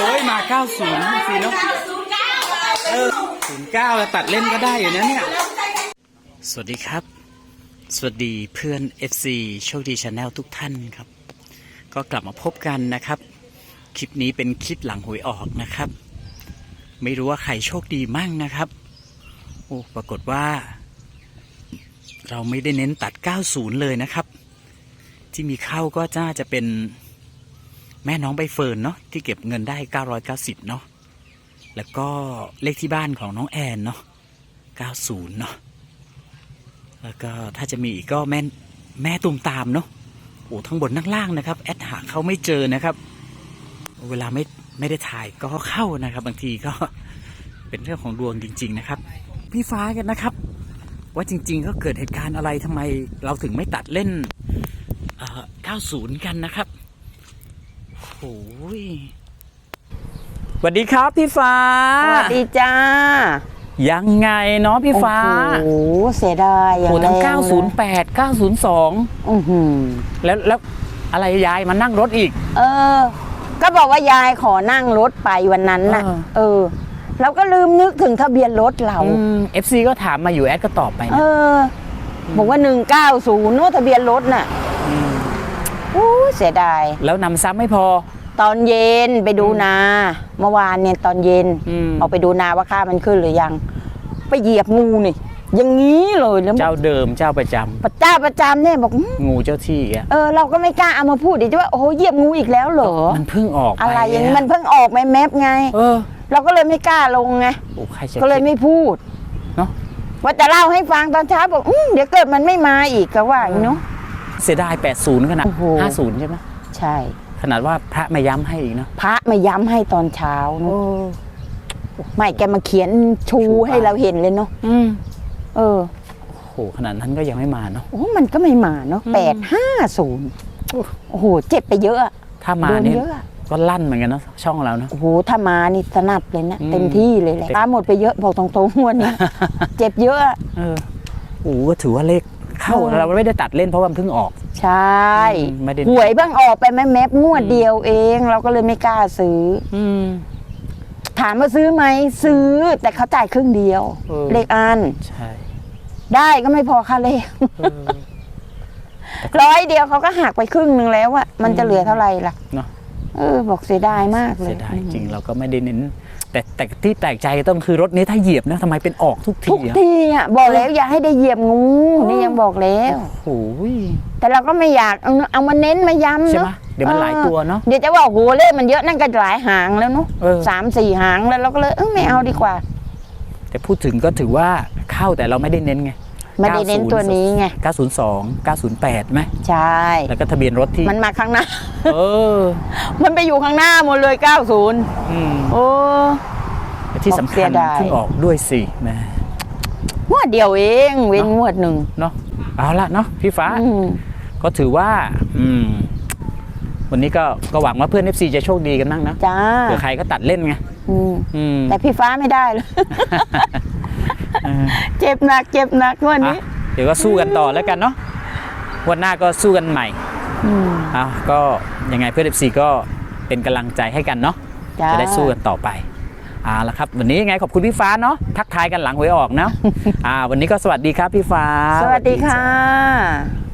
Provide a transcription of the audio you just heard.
อ้ยมา 90สิเนาะเออ09ตัดเล่นก็ได้อยู่นะเนี่ย สวัสดีครับ สวัสดีเพื่อน FC โชคดีชาแนลทุกท่านครับ ก็กลับมาพบกันนะครับ คลิปนี้เป็นคลิปหลังหวยออกนะครับ ไม่รู้ว่าใครโชคดีมั่งนะครับ โอ้ปรากฏว่า เราไม่ได้เน้นตัด 90 เลยนะครับ ที่มีเข้าก็น่าจะเป็น แม่น้องใบเฟิร์นเนาะที่เก็บเงินได้ 990 เนาะแล้วก็เลขที่บ้านของน้องแอนเนาะ90 เนาะแล้วก็ถ้าจะมีอีกก็แม่แม่ตุมตามเนาะโอ้ทั้งบนทั้งล่างนะครับแอดหาเขาไม่เจอนะครับ เวลาไม่ไม่ได้ถ่ายก็เข้านะครับ บางทีก็เป็นเรื่องของดวงจริง ๆ นะครับ พี่ฟ้ากันนะครับ ว่าจริง ๆ ก็เกิดเหตุการณ์อะไรทำไมเราถึงไม่ตัดเล่น 90 กันนะครับ โอ้ยสวัสดีครับพี่ฟ้า สวัสดีจ้า ยังไงเนาะพี่ฟ้า โอ้โหเสียดายอย่างโอ้ทั้งแรงเลย908 902 อื้อหือแล้วแล้วอะไรยายมานั่งรถอีก เออ ก็บอกว่ายายขอนั่งรถไปวันนั้นน่ะ เออเออเราก็ลืมนึกถึงทะเบียนรถเราเอฟซีก็ถามมาอยู่แอดก็ตอบไปเอนะอบอกว่าหนึ่งเก้าศูนย์นู้ทะเบียนรถน่ะมอู้เสียดาย แล้วนำซ้ำไม่พอ ตอนเย็นไปดูนาเมื่อวานเนี่ยตอนเย็นอืมออกไปดูนาว่าข้าวมันขึ้นหรือยัง ไปเหยียบงูนี่อย่างนี้เลยแล้วเจ้าเดิมเจ้าประจำประจ้าประจำเนี่ยบอกอื้องูเจ้าที่อะเออเราก็ไม่กล้าเอามาพูดดิจะว่าโอ้โหเหยียบงูอีกแล้วเหรอมันเพิ่งออกปอะไรอย่างนี้มันเพิ่งออกแมแมบไง เออเราก็เลยไม่กล้าลงไงโอ้ใครจะก็เลยคิด ไม่พูดเนาะว่าจะเล่าให้ฟังตอนเช้าบอกอื้อเดี๋ยวเกิดมันไม่มาอีกก็ว่าอย่างนี้เนาะ เสียดาย80ขนาดโอ้โห 50 ใช่ไหมใช่ ขนาดว่าพระมาย้ำให้อีกเนาะ พระมาย้ำให้ตอนเช้าเนาะไม่แกมาเขียนชูชูป้ายให้เราเห็นเลยเนาะอืม เออโอ้โหขนาดนั้นก็ยังไม่มาเนาะ โอ้มันก็ไม่มาเนาะอืม แปดห้าศูนย์โอ้โห เจ็บไปเยอะอะถ้ามาโดนนี่เยอะอะก็ลั่นเหมือนกันเนาะช่องเราเนาะ โอ้โหถ้ามานี่สนับเลยนะอืมเต็มที่เลยแหละตาหมดไปเยอะบอกตรงๆวันนี้ เจ็บเยอะอะ เออโอ้โหก็ถือว่าเลขเข้าเออ เราไม่ได้ตัดเล่นเพราะว่ามันเพิ่งออก ใช่อืมไม่ได้หวยเพิ่งออกไปแม่แมบงวดเดียวเอง เราก็เลยไม่กล้าซื้อ อืมถามว่าซื้อไหมซื้อ แต่เขาจ่ายครึ่งเดียวเออเลขอันใช่ได้ก็ไม่พอค่าเลขเออร้อยเดียวเขาก็หักไปครึ่งหนึ่งแล้วอะมันจะเหลือเท่าไหร่ล่ะเนาะเออบอกเสียดายมากเลยเสียดายจริงเราก็ไม่ได้เน้น แต่แต่ที่แปลกใจต้องคือรถนี้ถ้าเหยียบนะทำไมเป็นออกทุกทีทุกอะทีอะบอกแล้วอย่าให้ได้เหยียบงูนี่ยังบอกแล้ว โอ้ยแต่เราก็ไม่อยากเอาเอามาเน้นมาย้ำใช่เนาะไหมเดี๋ยวมันหลายตัวเนาะ เดี๋ยวจะว่าโอ้โหเลขมันเยอะนั่นก็หลายหางแล้วเนาะเออ สามสี่หางแล้วเราก็เลยเออไม่เอาดีกว่า แต่พูดถึงก็ถือว่าเข้าแต่เราไม่ได้เน้นไง ไม่ได้เน้นตัวนี้ไง 902 908ไหมใช่ แล้วก็ทะเบียนรถที่ มันมาข้างหน้า เออ มันไปอยู่ข้างหน้าหมดเลย 90อืมโอ้แต่ที่สำเสีคัญยดายเพิ่งออกด้วยสิแหม่งวดเดียวเองเว้นงวดหนึ่งเนาะเอาละเนาะพี่ฟ้าอืมก็ถือว่า อืม วันนี้ก็ก็หวังว่าเพื่อน FC จะโชคดีกันบ้างนะจ้าเผื่อใครก็ตัดเล่นไงอืมอืมแต่พี่ฟ้าไม่ได้เลย เออเจ็บหนักเจ็บหนักงวดอะนี้ เดี๋ยวก็สู้กันต่อแล้วกันเนาะวันหน้าก็สู้กันใหม่อืมอะก็ยังไงเพื่อน FC ก็เป็นกำลังใจให้กันเนาะจ้าจะได้สู้กันต่อไปเอาละครับ วันนี้ยังไงขอบคุณพี่ฟ้าเนาะทักทายกันหลังหวยออกเนาะอ่าวันนี้ก็สวัสดีครับพี่ฟ้า สวัสดีค่ะ